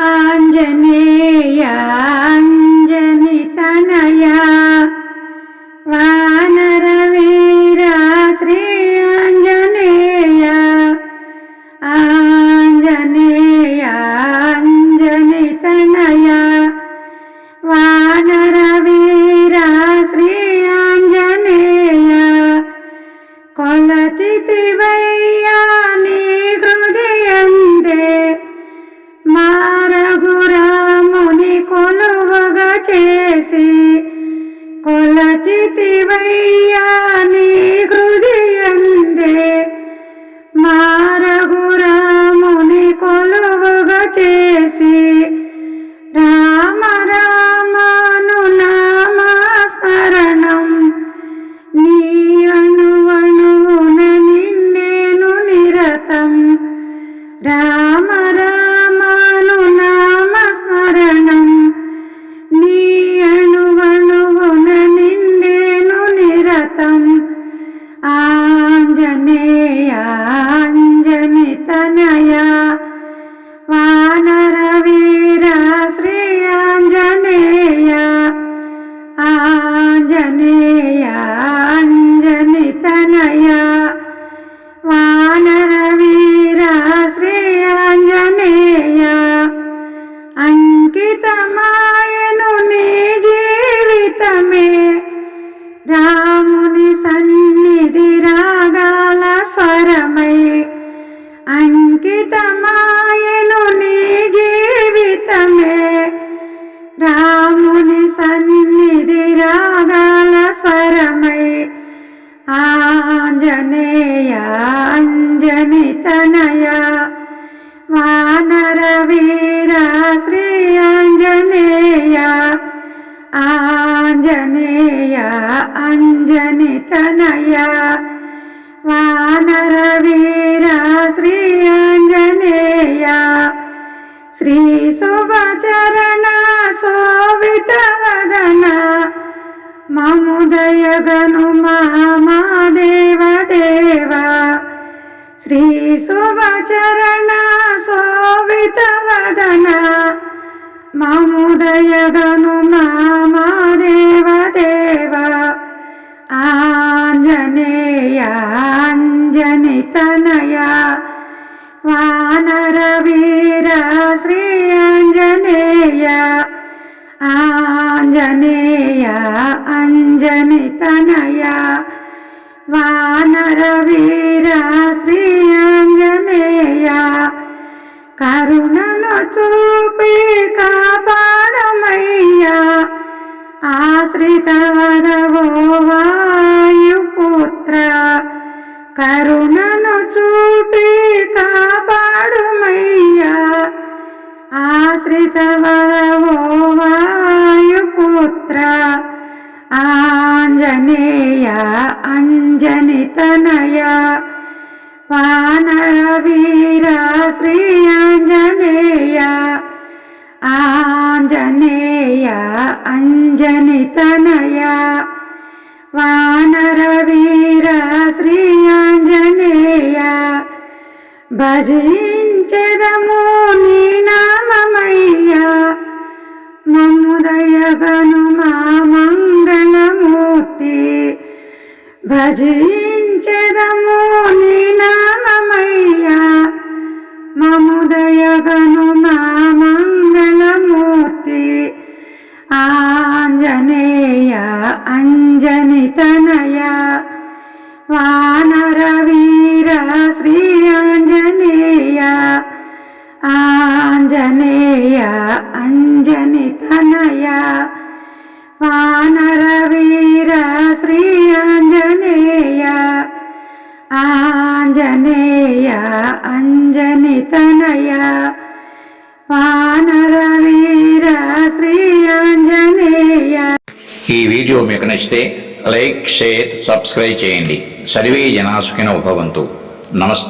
ఆంజనేయ అంజని తనయ వానర వీర శ్రీ ఆంజనేయ ఆంజనేయ అంజని తనయ వానర వీర శ్రీ ఆంజనేయ కొలచితివయ్యా నీ కొలచితివయ్యా నీ ఆంజనేయ అంజని తనయ ఆంజనేయ అంజని తనయ. వానర వీర శ్రీ ఆంజనేయ ఆంజనేయ అంజని తనయ. వానర వీర శ్రీ ఆంజనేయ శ్రీ శుభచరణ శోభిత వదన. మముదయగను మామా దేవ శ్రీ శుభచరణ శోభిత వదన మముదయగను మామా దేవ దేవ ఆంజనేయ శ్రీ ఆంజనేయ. ఆంజనేయ अञ्जनितनया। वानरवीरा ఆంజనేయ అంజని తనయ వానర వీర శ్రీ ఆంజనేయ ఆంజనేయ అంజని తనయ వానర వీర శ్రీ ఆంజనేయ భజించెదము నీ భజించెదము నీ నామమయ్యా మముదయగను మా మంగళమూర్తి ఆంజనేయ అంజని తనయ వానర వీర శ్రీ ఆంజనేయ ఆంజనేయ అంజని తనయ వానర వీర శ్రీ ఆంజనేయ ఆంజనేయ అంజని తనయ. వానరవీర శ్రీ ఆంజనేయ. ఈ వీడియో మీకు నచ్చితే లైక్ షేర్ సబ్స్క్రైబ్ చేయండి. సర్వే జనాసుకిన ఉపవంతు నమస్తే.